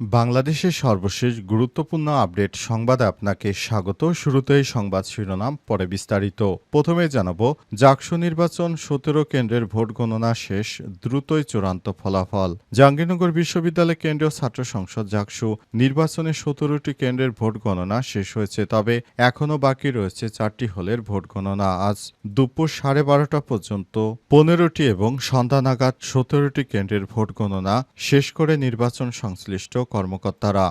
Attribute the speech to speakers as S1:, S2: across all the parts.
S1: বাংলাদেশের সর্বশেষ গুরুত্বপূর্ণ আপডেট সংবাদে আপনাকে স্বাগত। শুরুতেই সংবাদ শিরোনাম, পরে বিস্তারিত। প্রথমে জানাব, জাকসু নির্বাচন সতেরো কেন্দ্রের ভোট গণনা শেষ, দ্রুতই চূড়ান্ত ফলাফল। জাহাঙ্গীরনগর বিশ্ববিদ্যালয় কেন্দ্রীয় ছাত্র সংসদ জাকসু নির্বাচনে সতেরোটি কেন্দ্রের ভোট গণনা শেষ হয়েছে, তবে এখনও বাকি রয়েছে চারটি হলের ভোট গণনা। আজ দুপুর সাড়ে বারোটা পর্যন্ত পনেরোটি এবং সন্ধ্যা নাগাদ সতেরোটি কেন্দ্রের ভোট গণনা শেষ করে নির্বাচন সংশ্লিষ্ট কর্মকর্তারা।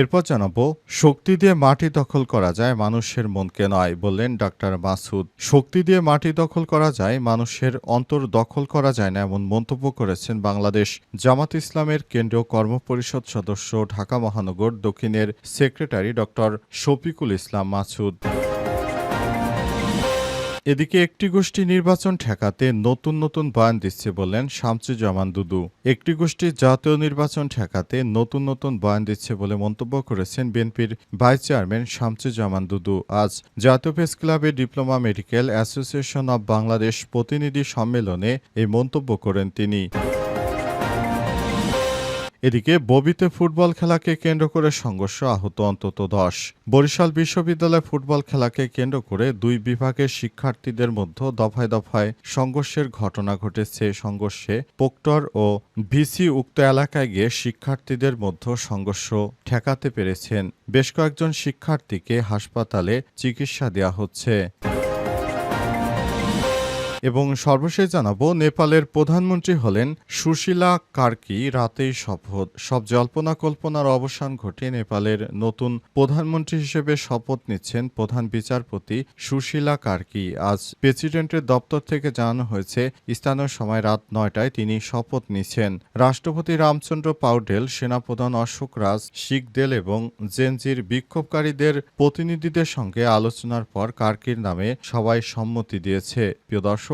S1: এরপর জানাব, শক্তি দিয়ে মাটি দখল করা যায় মানুষের মনকে নয় বললেন ডাক্তার মাসুদ। শক্তি দিয়ে মাটি দখল করা যায় মানুষের অন্তর দখল করা যায় না এমন মন্তব্য করেছেন বাংলাদেশ জামাত ইসলামের কেন্দ্রীয় কর্মপরিষদ সদস্য ঢাকা মহানগর দক্ষিণের সেক্রেটারি ডক্টর শফিকুল ইসলাম মাসুদ। এদিকে একটি গোষ্ঠী নির্বাচন ঠেকাতে নতুন নতুন বয়ান দিচ্ছে বলেন শামসুজ্জামান দুদু। একটি গোষ্ঠী জাতীয় নির্বাচন ঠেকাতে নতুন নতুন বয়ান দিচ্ছে বলে মন্তব্য করেছেন বিএনপির ভাইস চেয়ারম্যান শামসুজ্জামান দুদু। আজ জাতীয় প্রেস ক্লাবে diploma medical association of Bangladesh প্রতিনিধি সম্মেলনে এই মন্তব্য করেন তিনি। এদিকে ববিতে ফুটবল খেলাকে কেন্দ্র করে সংঘর্ষ আহত অন্তত দশ। বরিশাল বিশ্ববিদ্যালয় ফুটবল খেলাকে কেন্দ্র করে দুই বিভাগের শিক্ষার্থীদের মধ্যে দফায় দফায় সংঘর্ষের ঘটনা ঘটেছে। সংঘর্ষে পোক্টর ও ভিসি উক্ত এলাকায় গিয়ে শিক্ষার্থীদের মধ্যে সংঘর্ষ ঠেকাতে পেরেছেন। বেশ কয়েকজন শিক্ষার্থীকে হাসপাতালে চিকিৎসা দেওয়া হচ্ছে। এবং সর্বশেষ জানাব, নেপালের প্রধানমন্ত্রী হলেন সুশীলা কার্কি। রাতেই শপথ। সব জল্পনা কল্পনার অবসান ঘটে নেপালের নতুন প্রধানমন্ত্রী হিসেবে শপথ নিচ্ছেন প্রধান বিচারপতি সুশীলা কার্কি। আজ প্রেসিডেন্টের দপ্তর থেকে জানানো হয়েছে, স্থানীয় সময় রাত নয়টায় তিনি শপথ নিচ্ছেন। রাষ্ট্রপতি রামচন্দ্র পাউডেল, সেনাপ্রধান অশোক রাজ শিখদেল এবং জেনজির বিক্ষোভকারীদের প্রতিনিধিদের সঙ্গে আলোচনার পর কার্কির নামে সবাই সম্মতি দিয়েছে। প্রিয় দর্শক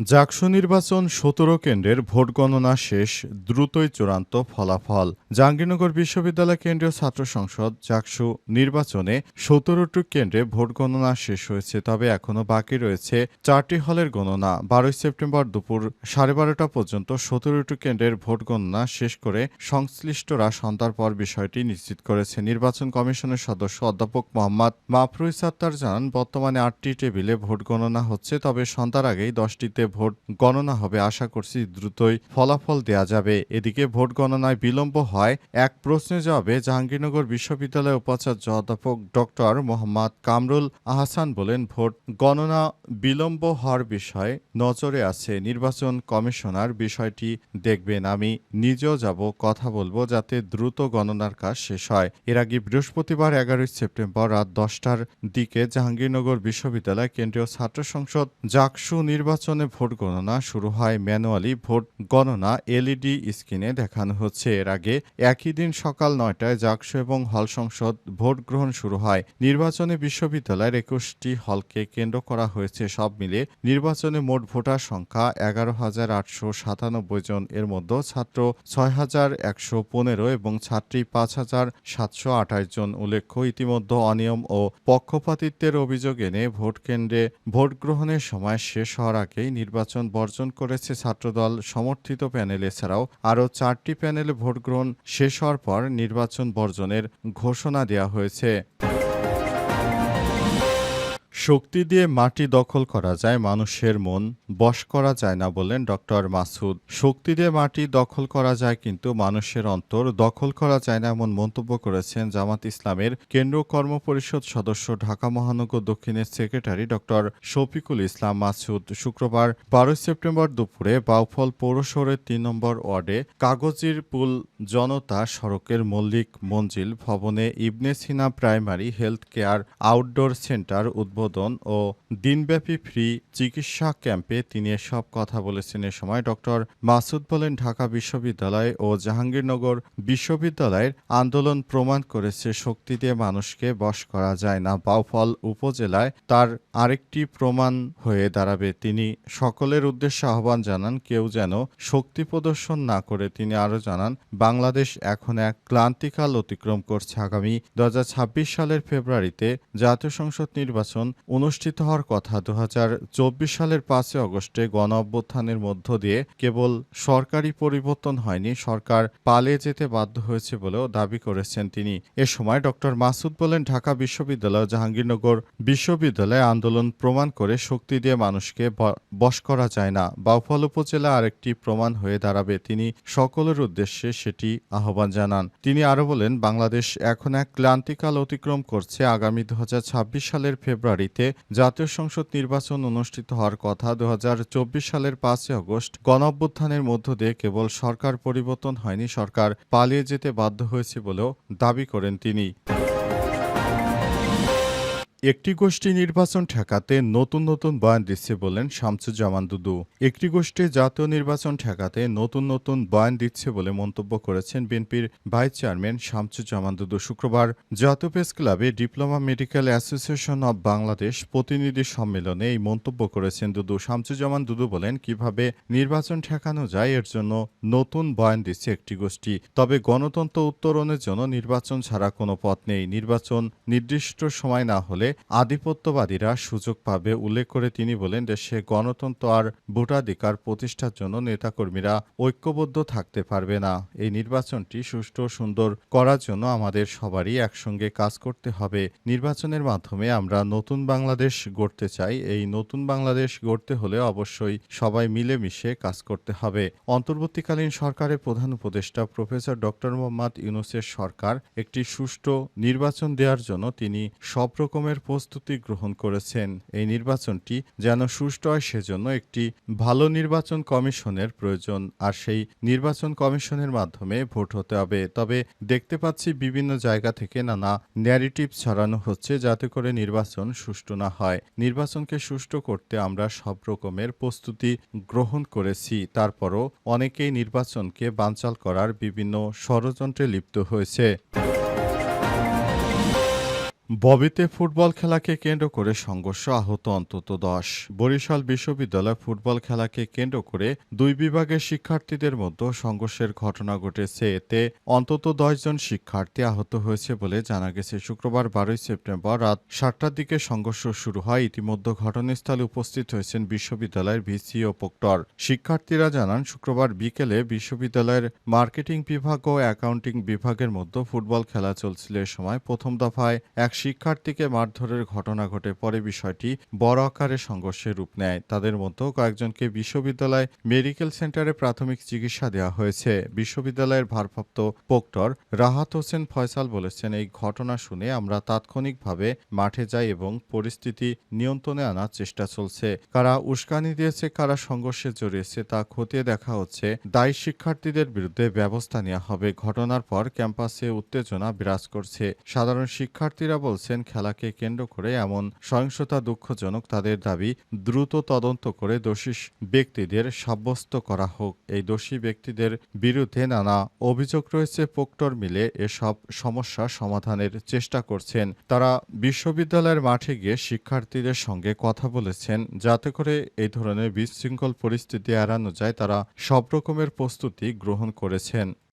S1: জাকসু নির্বাচন সতেরো কেন্দ্রের ভোট গণনা শেষ দ্রুতই চূড়ান্ত ফলাফল। জাহাঙ্গীরনগর বিশ্ববিদ্যালয় কেন্দ্রীয় ছাত্র সংসদ জাকসু নির্বাচনে সতেরোটি কেন্দ্রে ভোট গণনা শেষ হয়েছে, তবে এখনও বাকি রয়েছে চারটি হলের গণনা। বারোই সেপ্টেম্বর দুপুর সাড়ে বারোটা পর্যন্ত সতেরোটি কেন্দ্রের ভোট গণনা শেষ করে সংশ্লিষ্টরা সন্ধ্যার পর বিষয়টি নিশ্চিত করেছে। নির্বাচন কমিশনের সদস্য অধ্যাপক মোহাম্মদ মাফরুই সাত্তার জানান, বর্তমানে আটটি টেবিলে ভোট গণনা হচ্ছে, তবে সন্ধ্যার আগেই দশটিতে ভোট গণনা হবে। আশা করছি দ্রুতই ফলাফল দেয়া যাবে। এদিকে ভোট গণনায় বিলম্ব হয় এক প্রশ্নের জবাবে জাহাঙ্গীরনগর বিশ্ববিদ্যালয়ের উপাচার্য অধ্যাপক ডক্টর মোহাম্মদ কামরুল আহসান বলেন, ভোট গণনা বিলম্ব হওয়ার বিষয়ে নজরে আছে নির্বাচন কমিশনার, বিষয়টি দেখবেন। আমি নিজেও যাব, কথা বলব যাতে দ্রুত গণনার কাজ শেষ হয়। এর আগে বৃহস্পতিবার এগারোই সেপ্টেম্বর রাত দশটার দিকে জাহাঙ্গীরনগর বিশ্ববিদ্যালয় কেন্দ্রীয় ছাত্র সংসদ জাকসু নির্বাচনে ভোট গণনা শুরু হয়। ম্যানুয়ালি ভোট গণনা এলইডি স্ক্রিনে দেখানো হচ্ছে। এর আগে একই দিন সকাল নয়টায় জাকসু এবং হল সংসদ ভোট গ্রহণ শুরু হয়। নির্বাচনে বিশ্ববিদ্যালয়ের একুশটি হলকে কেন্দ্র করা হয়েছে। সব মিলে নির্বাচনে মোট ভোটার সংখ্যা এগারো হাজার আটশো সাতানব্বই জন। এর মধ্যে ছাত্র ছয় হাজার একশো পনেরো এবং ছাত্রী পাঁচ হাজার সাতশো আঠাশ জন। উল্লেখ্য, ইতিমধ্যে অনিয়ম ও পক্ষপাতিত্বের অভিযোগ এনে ভোট কেন্দ্রে ভোট গ্রহণের সময় শেষ হওয়ার আগেই নির্বাচন বর্জন করেছে ছাত্রদল। সমর্থিত প্যানেল, এছাড়াও আরও চারটি প্যানেলে ভোট গ্রহণ শেষ হওয়ার পর নির্বাচন বর্জনের ঘোষণা দেয়া হয়েছে। শক্তি দিয়ে মাটি দখল করা যায়, মানুষের মন বশ করা যায় না বলেন ডক্টর মাসুদ। শক্তি দিয়ে মাটি দখল করা যায় কিন্তু মানুষের অন্তর দখল করা যায় না এমন মন্তব্য করেছেন জামাত ইসলামের কেন্দ্র কর্মপরিষদ সদস্য ঢাকা মহানগর দক্ষিণের সেক্রেটারি ডক্টর শফিকুল ইসলাম মাসুদ। শুক্রবার বারোই সেপ্টেম্বর দুপুরে বাউফল পৌরশহরের তিন নম্বর ওয়ার্ডে কাগজির পুল জনতা সড়কের মল্লিক মঞ্জিল ভবনে Ibn Sina primary health care outdoor centre উদ্বোধন ও দিনব্যাপী ফ্রি চিকিৎসা ক্যাম্পে তিনি এসব কথা বলেছেন এ সময় ডক্টর মাসুদ বলেন, ঢাকা বিশ্ববিদ্যালয় ও জাহাঙ্গীরনগর বিশ্ববিদ্যালয়ের আন্দোলন প্রমাণ করেছে, শক্তি দিয়ে মানুষকে বশ করা যায় না। বাউফল উপজেলায় তার আরেকটি প্রমাণ হয়ে দাঁড়াবে। তিনি সকলের উদ্দেশ্যে আহ্বান জানান, কেউ যেন শক্তি প্রদর্শন না করে। তিনি আরও জানান, বাংলাদেশ এখন এক ক্লান্তিকাল অতিক্রম করছে। আগামী দু হাজার ছাব্বিশ সালের ফেব্রুয়ারিতে জাতীয় সংসদ নির্বাচন অনুষ্ঠিত হওয়ার কথা দু হাজার চব্বিশ সালের পাঁচই অগস্টে গণ অভ্যুত্থানের মধ্য দিয়ে কেবল সরকারি পরিবর্তন হয়নি, সরকার পালিয়ে যেতে বাধ্য হয়েছে বলেও দাবি করেছেন তিনি। এ সময় ডক্টর মাসুদ বলেন, ঢাকা বিশ্ববিদ্যালয় জাহাঙ্গীরনগর বিশ্ববিদ্যালয়ে আন্দোলন প্রমাণ করে শক্তি দিয়ে মানুষকে বশ করা যায় না। বাউফল উপজেলা আরেকটি প্রমাণ হয়ে দাঁড়াবে, তিনি সকলের উদ্দেশ্যে সেটি আহ্বান জানান। তিনি আরও বলেন, বাংলাদেশ এখন এক ক্লান্তিকাল অতিক্রম করছে। আগামী দু হাজার ছাব্বিশ সালের ফেব্রুয়ারিতে জাতীয় সংসদ নির্বাচন অনুষ্ঠিত হওয়ার কথা দু হাজার চব্বিশ সালের পাঁচই আগস্ট গণঅভ্যুত্থানের মধ্য দিয়ে কেবল সরকার পরিবর্তন হয়নি, সরকার পালিয়ে যেতে বাধ্য হয়েছে বলেও দাবি করেন তিনি। একটি গোষ্ঠী নির্বাচন ঠেকাতে নতুন নতুন বয়ান দিচ্ছে বলেন শামসুজ্জামান দুদু। একটি গোষ্ঠী জাতীয় নির্বাচন ঠেকাতে নতুন নতুন বয়ান দিচ্ছে বলে মন্তব্য করেছেন বিএনপির ভাইস চেয়ারম্যান শামসুজ্জামান দুদু। শুক্রবার জাতীয় প্রেস ক্লাবে diploma medical association of Bangladesh প্রতিনিধি সম্মেলনে এই মন্তব্য করেছেন দুদু। শামসুজ্জামান দুদু বলেন, কীভাবে নির্বাচন ঠেকানো যায় এর জন্য নতুন বয়ান দিচ্ছে একটি গোষ্ঠী। তবে গণতন্ত্র উত্তরণের জন্য নির্বাচন ছাড়া কোনো পথ নেই। নির্বাচন নির্দিষ্ট সময় না হলে আধিপত্যবাদীরা সুযোগ পাবে উল্লেখ করে তিনি বলেন দেশে গণতন্ত্র আর ভোটাধিকার প্রতিষ্ঠার জন্য নেতাকর্মীরা ঐক্যবদ্ধ থাকতে পারবে না। এই নির্বাচনটি সুষ্ঠু সুন্দর করার জন্য আমাদের সবারই একসঙ্গে কাজ করতে হবে। নির্বাচনের মাধ্যমে আমরা নতুন বাংলাদেশ গড়তে চাই। এই নতুন বাংলাদেশ গড়তে হলে অবশ্যই সবাই মিলেমিশে কাজ করতে হবে। অন্তর্বর্তীকালীন সরকারের প্রধান উপদেষ্টা প্রফেসর ডক্টর মোহাম্মদ ইউনুসের সরকার একটি সুষ্ঠু নির্বাচন দেওয়ার জন্য তিনি সব রকমের প্রস্তুতি গ্রহণ করেছেন। এই নির্বাচনটি যেন সুষ্ঠু হয় সেজন্য একটি ভালো নির্বাচন কমিশনের প্রয়োজন। আর সেই নির্বাচন কমিশনের মাধ্যমে ভোট হতে হবে। তবে দেখতে পাচ্ছি বিভিন্ন জায়গা থেকে নানা ন্যারেটিভ ছড়ানো হচ্ছে যাতে করে নির্বাচন সুষ্ঠু না হয়। নির্বাচনকে সুষ্ঠু করতে আমরা সব রকমের প্রস্তুতি গ্রহণ করেছি। তারপরও অনেকেই নির্বাচনকে বানচাল করার বিভিন্ন ষড়যন্ত্রে লিপ্ত হয়েছে। ববিতে ফুটবল খেলাকে কেন্দ্র করে সংঘর্ষ আহত অন্তত দশ। বরিশাল বিশ্ববিদ্যালয় ফুটবল খেলাকে কেন্দ্র করে দুই বিভাগের শিক্ষার্থীদের মধ্যে সংঘর্ষের ঘটনা ঘটেছে। এতে অন্তত দশজন শিক্ষার্থী আহত হয়েছে বলে জানা গেছে। শুক্রবার বারোই সেপ্টেম্বর রাত সাতটার দিকে সংঘর্ষ শুরু হয়। ইতিমধ্যে ঘটনাস্থলে উপস্থিত হয়েছেন বিশ্ববিদ্যালয়ের ভিসি ও প্রক্টর। শিক্ষার্থীরা জানান, শুক্রবার বিকেলে বিশ্ববিদ্যালয়ের মার্কেটিং বিভাগ ও অ্যাকাউন্টিং বিভাগের মধ্যে ফুটবল খেলা চলছিল। সময় প্রথম দফায় এক শিক্ষার্থীকে মারধরের ঘটনা ঘটে, পরে বিষয়টি বড় আকারে সংঘর্ষের রূপ নেয়। তাদের মধ্যে কয়েকজনকে বিশ্ববিদ্যালয় মেডিকেল সেন্টারে প্রাথমিক চিকিৎসা দেওয়া হয়েছে। বিশ্ববিদ্যালয়ের ভারপ্রাপ্ত পোক্টর রাহাত হোসেন ফয়সাল বলেছেন, এই ঘটনা শুনে আমরা তাৎক্ষণিকভাবে মাঠে যাই এবং পরিস্থিতি নিয়ন্ত্রণে আনার চেষ্টা চলছে। কারা উস্কানি দিয়েছে, কারা সংঘর্ষে জড়িয়েছে, তা খতিয়ে দেখা হচ্ছে। দায়ী শিক্ষার্থীদের বিরুদ্ধে ব্যবস্থা নেওয়া হবে। ঘটনার পর ক্যাম্পাসে উত্তেজনা বিরাজ করছে। সাধারণ শিক্ষার্থীরা বলছেন, খেলাকে কেন্দ্র করে এমন সহিংসতা দুঃখজনক, তাদের দাবি দ্রুত তদন্ত করে দোষী ব্যক্তিদের সাব্যস্ত করা হোক। এই দোষী ব্যক্তিদের বিরুদ্ধে নানা অভিযোগ রয়েছে পোক্টর মিলে এসব সমস্যা সমাধানের চেষ্টা করছেন। তারা বিশ্ববিদ্যালয়ের মাঠে গিয়ে শিক্ষার্থীদের সঙ্গে কথা বলেছেন, যাতে করে এই ধরনের বিশৃঙ্খল পরিস্থিতি এড়ানো যায়। তারা সব রকমের প্রস্তুতি গ্রহণ করেছেন।